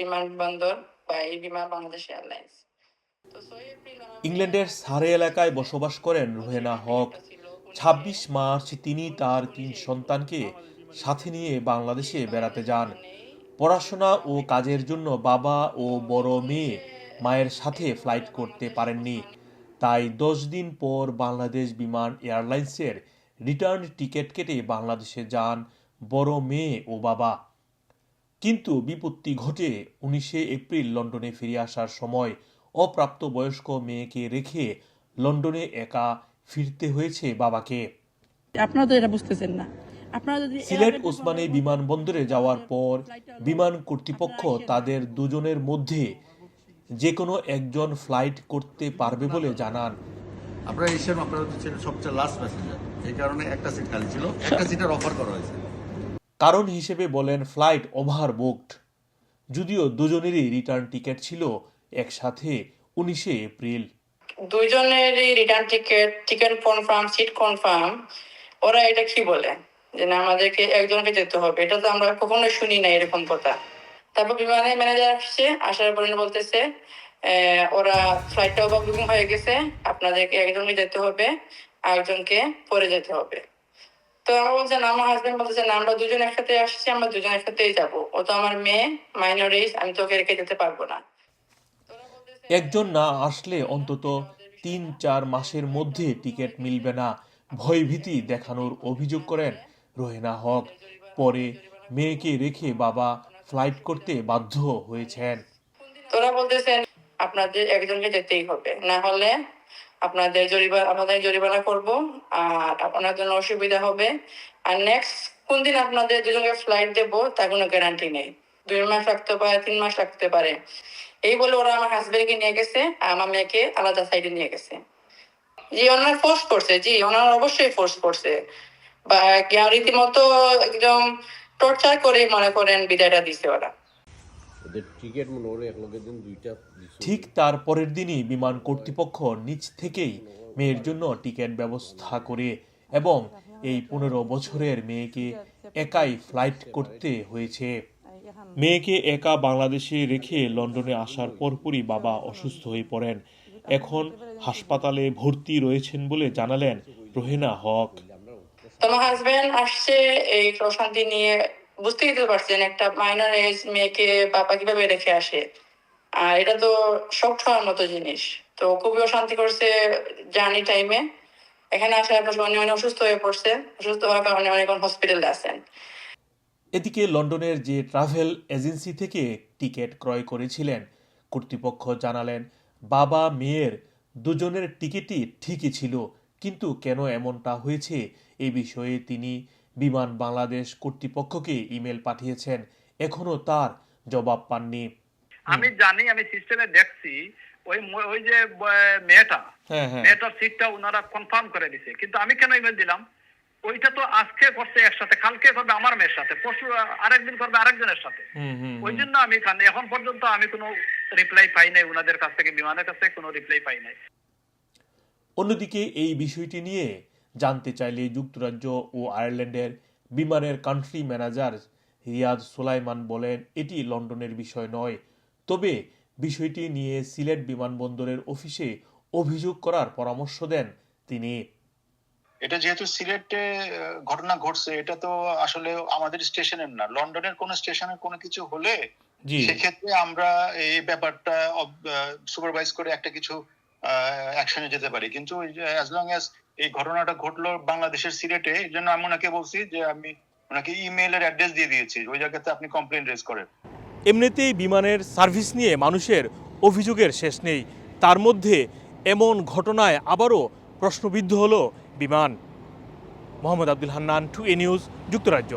বিমানবন্দর বা এই বিমান বাংলাদেশ এয়ারলাইন্স। ইংল্যান্ডের সারে এলাকায় বসবাস করেন রোহেনা হক। ছাব্বিশ মার্চ তিনি তার তিন সন্তানকে সাথে নিয়ে বাংলাদেশে বেড়াতে যান। পড়াশোনা ও কাজের জন্য বাবা ও বড় মেয়ে মায়ের সাথে ফ্লাইট করতে পারেননি। তাই দশ দিন পর বাংলাদেশ বিমান এয়ারলাইন্সের রিটার্ন টিকিট কেটে বাংলাদেশে যান বড় মেয়ে ও বাবা। কিন্তু বিপত্তি ঘটে উনিশে এপ্রিল লন্ডনে ফিরে আসার সময় অপ্রাপ্ত বয়স্ক মেয়েকে রেখে লন্ডনে একা ফিরতে হয়েছে বাবাকে। আপনারা তো এটা বুঝতেছেন না। সিলেট ওসমানী বিমানবন্দরে যাওয়ার পর বিমান কর্তৃপক্ষ তাদের দুজনের মধ্যে যে কোনো একজন ফ্লাইট করতে পারবে বলে জানান। আপনারা এশিয়ান আপনারা হচ্ছেন সবচেয়ে লাস্ট প্যাসেঞ্জার এই কারণে একটা সিট খালি ছিল। একটা সিটের অফার করা হয়েছে। কারণ হিসেবে বলেন ফ্লাইট ওভার বুকড যদিও দুজনেরই রিটার্ন টিকিট ছিল একসাথে উনিশে April. দুইজনেরই return ticket ticket confirm, seat confirm, ওরা এটা কি বলে? যে না, আমাদেরকে একজনকে যেতে হবে। এটা তো আমরা কখনো শুনি না এরকম কথা। তারপর বিমানের ম্যানেজার আসছে, আসার পরে বলতেছে ওরা ফ্লাইটটা ওভার বুকিং হয়ে গেছে, আপনাদেরকে একজনকে যেতে হবে, আরেকজনকে পরে যেতে হবে। তো আমার বলছেন আমার হাজবেন্ড বলতেছে না আমরা দুজন একসাথে আসছি আমরা দুজন একসাথেই যাব। ও তো আমার মেয়ে মাইনর এজ আমি তোকে রেখে যেতে পারব না। একজন না আসলে অন্তত তিন চার মাসের মধ্যে টিকিট মিলবে না। ভয়ভীতি দেখানোর অভিযোগ করেন রোহেনা হক। পরে মেয়েকে রেখে বাবা ফ্লাইট করতে বাধ্য হয়েছেন। তোরা বলতেছেন আপনাদের একজনকে যেতেই হবে না হলে আপনাদের জরিমানা আপনাদের জরিমানা করব, আর আপনার জন্য অসুবিধা হবে। আর নেক্সট কোন দিন আপনাদের দুজনকে ফ্লাইট দেবো, তার কোনো গ্যারান্টি নেই। দুই মাস লাগতে পারে, তিন মাস লাগতে পারে। এই বলে ওরা আমার হাজবেন্ডকে নিয়ে গেছে, আর আমার মেয়েকে আলাদা সাইডে নিয়ে গেছে। জি, ওনারা ফোর্স করছে, জি, ওনারা অবশ্যই ফোর্স করছে। বা রীতিমতো একদম টর্চার করে মনে করেন বিদায়টা দিছে ওরা। ঠিক তার পরের দিনই বিমান কর্তৃপক্ষ নিজ থেকেই মেয়ের জন্য টিকিট ব্যবস্থা করে এবং এই পনেরো বছরের মেয়েকে একাই ফ্লাইট করতে হয়েছে। মেয়েকে একা বাংলাদেশে রেখে লন্ডনে আসার পরপরই বাবা অসুস্থ হয়ে পড়েন। এখন হাসপাতালে ভর্তি রয়েছেন বলে জানালেন রোহেনা হক। তো আমার হাজবেন্ড আসছে এই প্রশান্তি নিয়ে বুঝতেই তো পারছেন, একটা মাইনর এজ মেয়েকে বাবা কীভাবে রেখে আসে? আর এটা তো শখ হওয়ার মতো জিনিস। তো খুবই অশান্তি করছে জার্নি টাইমে এখানে আসার পর উনি অনেক অসুস্থ হয়ে পড়ছে। অসুস্থ হওয়ার কারণে অনেক হসপিটালে আছেন। এদিকে লন্ডনের যে ট্রাভেল এজেন্সি থেকে টিকিট ক্রয় করেছিলেন, কর্তৃপক্ষ জানালেন, বাবা, মেয়ের দুজনের টিকিটই ঠিকই ছিল। কিন্তু কেন এমনটা হয়েছে? এ বিষয়ে তিনি বিমান বাংলাদেশ কর্তৃপক্ষকে ইমেল পাঠিয়েছেন। এখনও তার জবাব পাননি। আমি জানি আমি সিস্টেমে দেখছি। ওই ওই যে মেয়েটা হ্যাঁ হ্যাঁ। মেয়েটার সিটটা ওনারা কনফার্ম করে দিছে। কিন্তু আমি কেন ইমেল দিলাম? ওইটা তো আজকে করছে একসাথে কালকে করবে আমার মেয়ের সাথে পরশু আরেকদিন করবে আরেকজনের সাথে। ওই জন্য আমি এখানে এখন পর্যন্ত আমি কোনো রিপ্লাই পাই নাই ওনাদের কাছ থেকে বিমানের কাছ থেকে কোনো রিপ্লাই পাই নাই। অন্যদিকে এই বিষয়টি নিয়ে জানতে চাইলে যুক্তরাজ্য ও আয়ারল্যান্ডের বিমানের কান্ট্রি ম্যানেজার রিয়াদ সোলাইমান বলেন এটি লন্ডনের বিষয় নয়। তবে বিষয়টি নিয়ে সিলেট বিমানবন্দরের অফিসে অভিযোগ করার পরামর্শ দেন তিনি। এটা যেহেতু সিলেটে ঘটনা ঘটছে এটা তো আসলে আমাদের স্টেশনের না। লন্ডনের কোন স্টেশনের কোনো কিছু হলে জি। সেক্ষেত্রে আমরা এই ব্যাপারটা সুপারভাইজ করে একটা কিছু অ্যাকশনে যেতে পারি। কিন্তু অ্যাজ লং অ্যাজ এই ঘটনাটা ঘটলো বাংলাদেশের সিলেটে, এই জন্য আমি ওনাকে বলছি যে, আমি ওনাকে ইমেইলের অ্যাড্রেস দিয়ে দিয়েছি। ওই জায়গাতে আপনি কমপ্লেন রেজ করেন। এমনিতেই বিমানের সার্ভিস নিয়ে মানুষের অভিযোগের শেষ নেই। তার মধ্যে এমন ঘটনায় আবারও প্রশ্নবিদ্ধ হলো বিমান। মোহাম্মদ আব্দুল হান্নান টু এ নিউজ যুক্তরাজ্য।